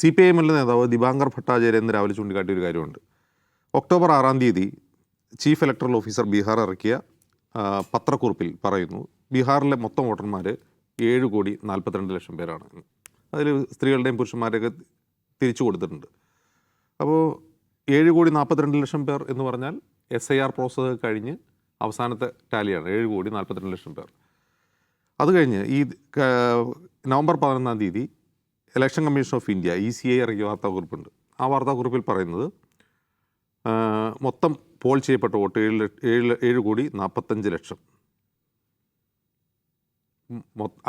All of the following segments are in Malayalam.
സി പി ഐ എമ്മിലെ നേതാവ് ദിവാങ്കർ ഭട്ടാചാര്യ എന്ന് രാവിലെ ചൂണ്ടിക്കാട്ടിയ ഒരു കാര്യമുണ്ട്. ഒക്ടോബർ ആറാം തീയതി ചീഫ് ഇലക്ടറൽ ഓഫീസർ ബീഹാർ ഇറക്കിയ പത്രക്കുറിപ്പിൽ പറയുന്നു ബീഹാറിലെ മൊത്തം വോട്ടർമാർ ഏഴ് കോടി നാൽപ്പത്തിരണ്ട് ലക്ഷം പേരാണ്. അതിൽ സ്ത്രീകളുടെയും പുരുഷന്മാരെയൊക്കെ തിരിച്ചു കൊടുത്തിട്ടുണ്ട്. അപ്പോൾ ഏഴ് കോടി നാൽപ്പത്തിരണ്ട് ലക്ഷം പേർ എന്ന് പറഞ്ഞാൽ എസ് ഐ ആർ പ്രോസസ്സ് കഴിഞ്ഞ് അവസാനത്തെ ടാലിയാണ് ഏഴ് കോടി നാൽപ്പത്തിരണ്ട് ലക്ഷം പേർ. അത് കഴിഞ്ഞ് ഈ നവംബർ പതിനൊന്നാം തീയതി election commission of India E C I ഇറക്കിയ വാർത്താക്കുറിപ്പുണ്ട്. ആ വാർത്താക്കുറിപ്പിൽ പറയുന്നത് മൊത്തം പോൾ ചെയ്യപ്പെട്ട വോട്ട് ഏഴ് ഏഴ് ഏഴ് കോടി നാൽപ്പത്തഞ്ച് ലക്ഷം.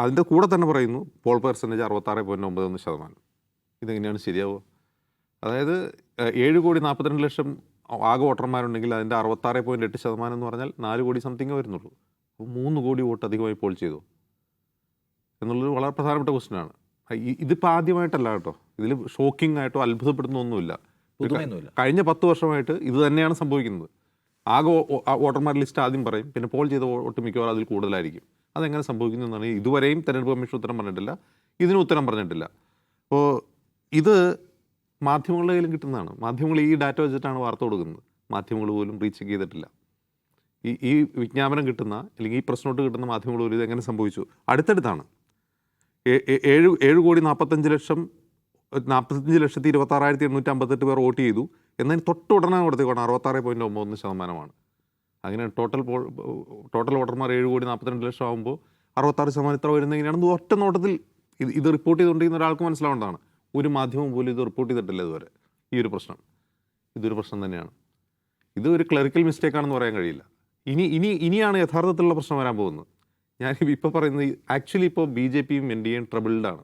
അതിന്റെ കൂടെ തന്നെ പറയുന്നു പോൾ പെർസെന്റേജ് അറുപത്താറ് പോയിന്റ് ഒമ്പത് ഒന്ന് ശതമാനം. ഇതെങ്ങനെയാണ് ശരിയാവുക? അതായത് ഏഴ് കോടി നാൽപ്പത്തിരണ്ട് ലക്ഷം ആകെ വോട്ടർമാരുണ്ടെങ്കിൽ അതിന്റെ അറുപത്താറ് പോയിന്റ് എട്ട് ശതമാനം എന്ന് പറഞ്ഞാൽ നാല് കോടി സംതിങ് വരുന്നുള്ളൂ. അപ്പോൾ മൂന്ന് കോടി വോട്ട് അധികമായി പോൾ ചെയ്തു. എന്നുള്ളത് വളരെ പ്രധാനപ്പെട്ട ക്വസ്റ്റ്യനാണ് ഇതിപ്പോൾ ആദ്യമായിട്ടല്ല കേട്ടോ. ഇതിൽ ഷോക്കിംഗ് ആയിട്ടോ അത്ഭുതപ്പെടുന്ന ഒന്നുമില്ല കഴിഞ്ഞ പത്ത് വർഷമായിട്ട് ഇത് തന്നെയാണ് സംഭവിക്കുന്നത്. ആകെ വോട്ടർമാർ ലിസ്റ്റ് ആദ്യം പറയും പിന്നെ പോൾ ചെയ്ത വോട്ട് മിക്കവാറും അതിൽ കൂടുതലായിരിക്കും. അതെങ്ങനെ സംഭവിക്കുന്നു എന്നാണ് ഇതുവരെയും തെരഞ്ഞെടുപ്പ് കമ്മീഷൻ ഉത്തരം പറഞ്ഞിട്ടില്ല. ഇതിനും ഉത്തരം പറഞ്ഞിട്ടില്ല. അപ്പോൾ ഇത് മാധ്യമങ്ങളുടെ കയ്യിലും കിട്ടുന്നതാണ്. മാധ്യമങ്ങൾ ഈ ഡാറ്റ വെച്ചിട്ടാണ് വാർത്ത കൊടുക്കുന്നത്. മാധ്യമങ്ങൾ പോലും റീച്ച് ചെയ്തിട്ടില്ല. ഈ ഈ വിജ്ഞാപനം കിട്ടുന്ന അല്ലെങ്കിൽ ഈ പ്രശ്നോട്ട് കിട്ടുന്ന മാധ്യമങ്ങൾ പോലും ഇത് എങ്ങനെ സംഭവിച്ചു? അടുത്തടുത്താണ്. ഏഴ് ഏഴ് കോടി നാൽപ്പത്തഞ്ച് ലക്ഷം നാൽപ്പത്തഞ്ച് ലക്ഷത്തി ഇരുപത്താറായിരത്തി എണ്ണൂറ്റി അമ്പത്തെട്ട് പേർ വോട്ട് ചെയ്തു. എന്നതിന് തൊട്ട് ഉടനെ കൊടുത്തേക്കാണ് അറുപത്താറ് പോയിന്റ് ഒമ്പത് ശതമാനമാണ്. അങ്ങനെ ടോട്ടൽ ടോട്ടൽ വോട്ടർമാർ ഏഴ് കോടി നാൽപ്പത്തിരണ്ട് ലക്ഷം ആകുമ്പോൾ അറുപത്താറ് ശതമാനം ഇത്ര വരുന്നത് എങ്ങനെയാണെന്ന് ഒറ്റ നോട്ടത്തിൽ ഇത് ഇത് റിപ്പോർട്ട് ചെയ്തുകൊണ്ടിരിക്കുന്ന ഒരാൾക്ക് മനസ്സിലാവേണ്ടതാണ്. ഒരു മാധ്യമം പോലും ഇത് റിപ്പോർട്ട് ചെയ്തിട്ടില്ല ഇതുവരെ. ഈ ഒരു പ്രശ്നം. ഇതൊരു പ്രശ്നം തന്നെയാണ്. ഇത് ഒരു ക്ലറിക്കൽ മിസ്റ്റേക്കാണെന്ന് പറയാൻ കഴിയില്ല. ഇനി ഇനി ഇനിയാണ് യഥാർത്ഥത്തിലുള്ള പ്രശ്നം വരാൻ പോകുന്നത്. ഞാൻ പറയുന്നത് ആക്ച്വലി ഇപ്പോൾ ബി ജെ പിയും എൻ ഡി എയും ട്രബിൾഡാണ്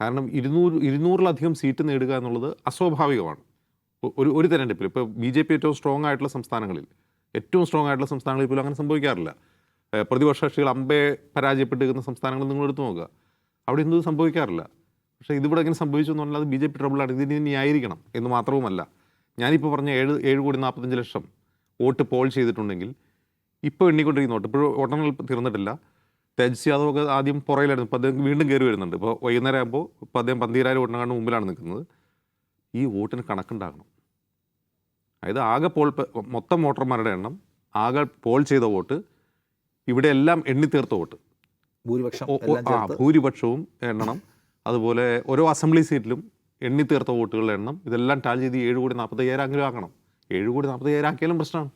കാരണം ഇരുന്നൂറ് ഇരുന്നൂറിലധികം സീറ്റ് നേടുക എന്നുള്ളത് അസ്വാഭാവികമാണ്. ഒരു ഒരു തെരഞ്ഞെടുപ്പിൽ ഇപ്പോൾ ബി ജെ പി ഏറ്റവും സ്ട്രോങ് ആയിട്ടുള്ള സംസ്ഥാനങ്ങളിൽ ഏറ്റവും സ്ട്രോങ് ആയിട്ടുള്ള സംസ്ഥാനങ്ങളിൽ പോലും അങ്ങനെ സംഭവിക്കാറില്ല. പ്രതിപക്ഷ കക്ഷികൾ അമ്പേ പരാജയപ്പെട്ടിരിക്കുന്ന സംസ്ഥാനങ്ങൾ നിങ്ങൾ എടുത്തു നോക്കുക. അവിടെ ഒന്നും സംഭവിക്കാറില്ല. പക്ഷേ ഇതിവിടെ ഇങ്ങനെ സംഭവിച്ചു എന്ന് പറഞ്ഞാൽ അത് ബി ജെ പി ട്രബിളാണ് ഇതിന് ഇനി ആയിരിക്കണം എന്ന് മാത്രവുമല്ല. ഞാനിപ്പോൾ പറഞ്ഞ ഏഴ് ഏഴ് കോടി നാൽപ്പത്തഞ്ച് ലക്ഷം വോട്ട് പോൾ ചെയ്തിട്ടുണ്ടെങ്കിൽ ഇപ്പോൾ എണ്ണിക്കൊണ്ടിരിക്കുന്ന വോട്ട് ഇപ്പോഴും വോട്ടെണ്ണൽ തീർന്നിട്ടില്ല. തേജസ് യാദവ് ഒക്കെ ആദ്യം പുറയിലായിരുന്നു ഇപ്പോൾ അദ്ദേഹം വീണ്ടും കയറി വരുന്നുണ്ട്. ഇപ്പോൾ വൈകുന്നേരം ആകുമ്പോൾ ഇപ്പോൾ അദ്ദേഹം പന്തീരായിരം വോട്ടിനെക്കാണ്ട് മുമ്പിലാണ് നിൽക്കുന്നത്. ഈ വോട്ടിന് കണക്കുണ്ടാകണം. അതായത് ആകെ പോൾ മൊത്തം വോട്ടർമാരുടെ എണ്ണം ആകെ പോൾ ചെയ്ത വോട്ട് ഇവിടെ എല്ലാം എണ്ണിത്തീർത്ത വോട്ട്. ഭൂരിപക്ഷം ആ ഭൂരിപക്ഷവും എണ്ണണം. അതുപോലെ ഓരോ അസംബ്ലി സീറ്റിലും എണ്ണിത്തീർത്ത വോട്ടുകളുടെ എണ്ണം. ഇതെല്ലാം ടാൽ ചെയ്ത് ഏഴ് കോടി നാൽപ്പത്തയ്യായിരം അങ്ങനെ ആക്കണം ഏഴ് കോടി നാൽപ്പത്തയ്യായിരം ആക്കിയാലും പ്രശ്നമാണ്.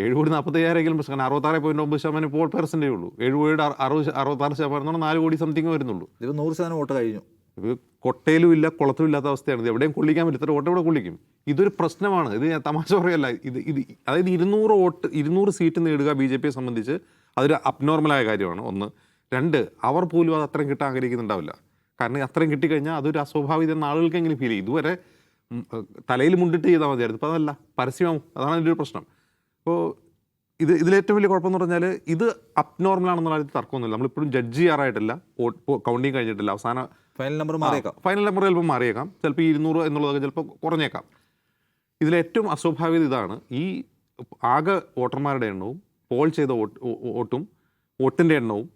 ഏഴ് കോടി നാൽപ്പത്തയ്യായിരം പ്രശ്നം അറുപത്താറ് പോയിന്റ് ഒമ്പത് ശതമാനം ഇപ്പോൾ പെർസെന്റേ ഉള്ളൂ. ഏഴ് കോടിയുടെ അറു- അറുപത് അറുപത്താറ് ശതമാനം എന്ന് നാല് കോടി സംതിങ് വരുന്നുള്ളൂ. ഇത് നൂറ് ശതമാനം വോട്ട് കഴിഞ്ഞു. ഇത് കൊട്ടയിലും ഇല്ല കുളത്തിലും ഇല്ലാത്ത അവസ്ഥയാണ് ഇത് എവിടെയും കൊള്ളിക്കാൻ പറ്റില്ല. ഇത്ര വോട്ട് എവിടെ കൊള്ളിക്കും. ഇതൊരു പ്രശ്നമാണ്. ഇത് ഞാൻ തമാശ പറയല്ല. ഇത് ഇത് അതായത് ഇരുന്നൂറ് വോട്ട് ഇരുന്നൂറ് സീറ്റ് നേടുക ബി ജെ പിയെ സംബന്ധിച്ച് അതൊരു അബ്നോർമലായ കാര്യമാണ്. ഒന്ന്. രണ്ട് അവർ പോലും അത് അത്രയും കിട്ടാൻ ആഗ്രഹിക്കുന്നുണ്ടാവില്ല. കാരണം അത്രയും കിട്ടിക്കഴിഞ്ഞാൽ അതൊരു അസ്വാഭാവികത എന്ന ആളുകൾക്കെങ്കിലും ഫീൽ ചെയ്യും. ഇതുവരെ തലയിൽ മുണ്ടിട്ട് ചെയ്താൽ മതിയായിരുന്നു. ഇപ്പോൾ അതല്ല. പരസ്യമാവും അതാണ് അതിന്റെ ഒരു പ്രശ്നം. അപ്പോൾ ഇത് ഇതിലേറ്റവും വലിയ കുഴപ്പമെന്ന് പറഞ്ഞാൽ ഇത് അബ്നോർമൽ ആണെന്നുള്ള കാര്യത്തിൽ തർക്കമൊന്നുമില്ല. നമ്മളിപ്പോഴും ജഡ്ജ് ചെയ്യാറായിട്ടില്ല. കൗണ്ടിങ് കഴിഞ്ഞിട്ടില്ല. അവസാന ഫൈനൽ നമ്പർ മാറിയേക്കാം. ഫൈനൽ നമ്പർ ചിലപ്പോൾ മാറിയേക്കാം. ചിലപ്പോൾ ഇരുന്നൂറ് എന്നുള്ളതൊക്കെ ചിലപ്പോൾ കുറഞ്ഞേക്കാം. ഇതിലേറ്റവും അസ്വാഭാവികത ഇതാണ് ഈ ആകെ വോട്ടർമാരുടെ എണ്ണവും പോൾ ചെയ്ത വോട്ട് വോട്ടും വോട്ടിന്റെ എണ്ണവും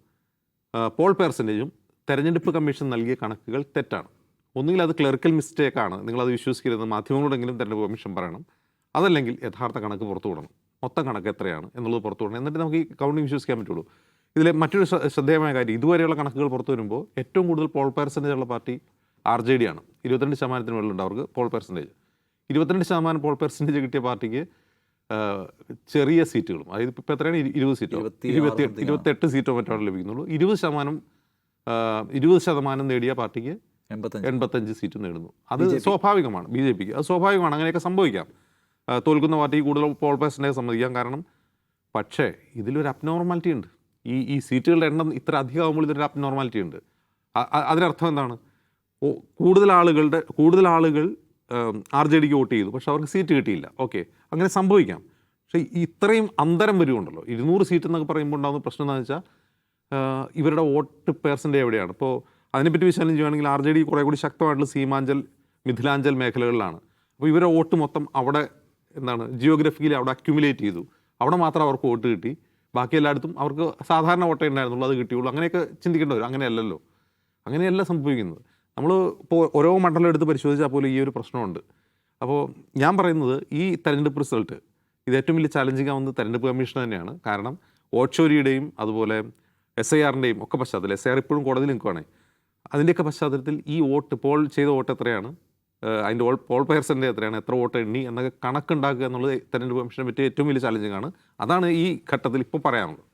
പോൾ പെർസെന്റേജും തെരഞ്ഞെടുപ്പ് കമ്മീഷൻ നൽകിയ കണക്കുകൾ തെറ്റാണ്. ഒന്നുകിൽ അത് ക്ലർക്കൽ മിസ്റ്റേക്കാണ് നിങ്ങളത് വിശ്വസിക്കരുത് മാധ്യമങ്ങളോടെങ്കിലും തെരഞ്ഞെടുപ്പ് കമ്മീഷൻ പറയണം. അതല്ലെങ്കിൽ യഥാർത്ഥ കണക്ക് പുറത്തു വിടണം മൊത്തം കണക്ക് എത്രയാണ് എന്നുള്ളത് പുറത്തു വിടണം. എന്നിട്ട് നമുക്ക് ഈ കൗണ്ടിങ് വിശ്വസിക്കാൻ പറ്റുള്ളൂ. ഇതിലെ മറ്റൊരു ശ്ര- ശ്രദ്ധേയമായ കാര്യം ഇതുവരെയുള്ള കണക്കുകൾ പുറത്തു വരുമ്പോൾ ഏറ്റവും കൂടുതൽ പോൾ പെർസെന്റേജ് ഉള്ള പാർട്ടി ആർ ജെ ഡി ആണ്. ഇരുപത്തിരണ്ട് ശതമാനത്തിന് മുകളിലുണ്ട് അവർക്ക് പോൾ പെർസെന്റേജ് ഇരുപത്തിരണ്ട് ശതമാനം പോൾ പെർസെന്റേജ് കിട്ടിയ പാർട്ടിക്ക് ചെറിയ സീറ്റുകളും അതായത് ഇപ്പോൾ എത്രയാണ്? ഇരുപത് സീറ്റോ? ഇരുപത്തി. ഇരുപത്തെട്ട് സീറ്റോ മറ്റാണ് ലഭിക്കുന്നുള്ളൂ. ഇരുപത് ശതമാനം ഇരുപത് ശതമാനം നേടിയ പാർട്ടിക്ക് എൺപത്തഞ്ച്. സീറ്റ് നേടുന്നു. അത് സ്വാഭാവികമാണ് ബി ജെ പിക്ക്. അത് സ്വാഭാവികമാണ് അങ്ങനെയൊക്കെ സംഭവിക്കാം. തോൽക്കുന്ന പാർട്ടി കൂടുതൽ പോൾ പേഴ്സന്റേജ് സമ്മതിക്കാം. കാരണം പക്ഷേ ഇതിലൊരു അബ്നോർമാലിറ്റി ഉണ്ട്. ഈ ഈ സീറ്റുകളുടെ എണ്ണം ഇത്ര അധികമാകുമ്പോൾ ഇതൊരു അബ്നോർമാലിറ്റി ഉണ്ട്. അതിനർത്ഥം എന്താണ്? ഓ കൂടുതൽ ആളുകളുടെ കൂടുതൽ ആളുകൾ ആർ ജെ ഡിക്ക് വോട്ട് ചെയ്തു. പക്ഷെ അവർക്ക് സീറ്റ് കിട്ടിയില്ല. ഓക്കെ അങ്ങനെ സംഭവിക്കാം. പക്ഷേ ഇത്രയും അന്തരം വരുമുണ്ടല്ലോ ഇരുന്നൂറ് സീറ്റ് എന്നൊക്കെ പറയുമ്പോൾ ഉണ്ടാകുന്ന പ്രശ്നം എന്താണെന്ന് വെച്ചാൽ ഇവരുടെ വോട്ട് പേഴ്സന്റെ എവിടെയാണ്? ഇപ്പോൾ അതിനെപ്പറ്റി വിശാലം ചെയ്യുകയാണെങ്കിൽ ആർ ജെ ഡി കുറേ കൂടി ശക്തമായിട്ടുള്ള സീമാഞ്ചൽ മിഥിലാഞ്ചൽ മേഖലകളിലാണ്. അപ്പോൾ ഇവരുടെ വോട്ട് മൊത്തം അവിടെ എന്താണ് ജിയോഗ്രഫിക്കലി അവിടെ അക്യുമുലേറ്റ് ചെയ്തു. അവിടെ മാത്രം അവർക്ക് വോട്ട് കിട്ടി. ബാക്കി എല്ലായിടത്തും അവർക്ക് സാധാരണ വോട്ടേ ഉണ്ടായിരുന്നുള്ളൂ അത് കിട്ടിയുള്ളൂ. അങ്ങനെയൊക്കെ ചിന്തിക്കേണ്ടി വരും. അങ്ങനെയല്ലല്ലോ. അങ്ങനെയല്ല സംഭവിക്കുന്നത്. നമ്മൾ ഇപ്പോൾ ഓരോ മണ്ഡലം എടുത്ത് പരിശോധിച്ചാൽ പോലും ഈ ഒരു പ്രശ്നമുണ്ട്. അപ്പോൾ ഞാൻ പറയുന്നത് ഈ തെരഞ്ഞെടുപ്പ് റിസൾട്ട് ഇത് ഏറ്റവും വലിയ ചാലഞ്ചിങ് ആവുന്നത് തെരഞ്ഞെടുപ്പ് കമ്മീഷൻ തന്നെയാണ്. കാരണം ഓട്ട്ഷോരിയുടെയും അതുപോലെ എസ് ഐ ആറിന്റെയും ഒക്കെ പശ്ചാത്തലം എസ് ഐ ആർ ഇപ്പോഴും കോടതിയിൽ നിൽക്കുവാണെങ്കിൽ അതിന്റെയൊക്കെ പശ്ചാത്തലത്തിൽ ഈ വോട്ട് പോൾ ചെയ്ത വോട്ട് എത്രയാണ്? അതിന്റെ ഓൾ പോൾ പേഴ്സന്റെ എത്രയാണ് എത്ര വോട്ട് എണ്ണി എന്നൊക്കെ കണക്കുണ്ടാക്കുക എന്നുള്ളത് തെരഞ്ഞെടുപ്പ് കമ്മീഷനെ പറ്റിയ ഏറ്റവും വലിയ ചാലഞ്ചിങ് ആണ്. അതാണ് ഈ ഘട്ടത്തിൽ ഇപ്പോൾ പറയാനുള്ളത്.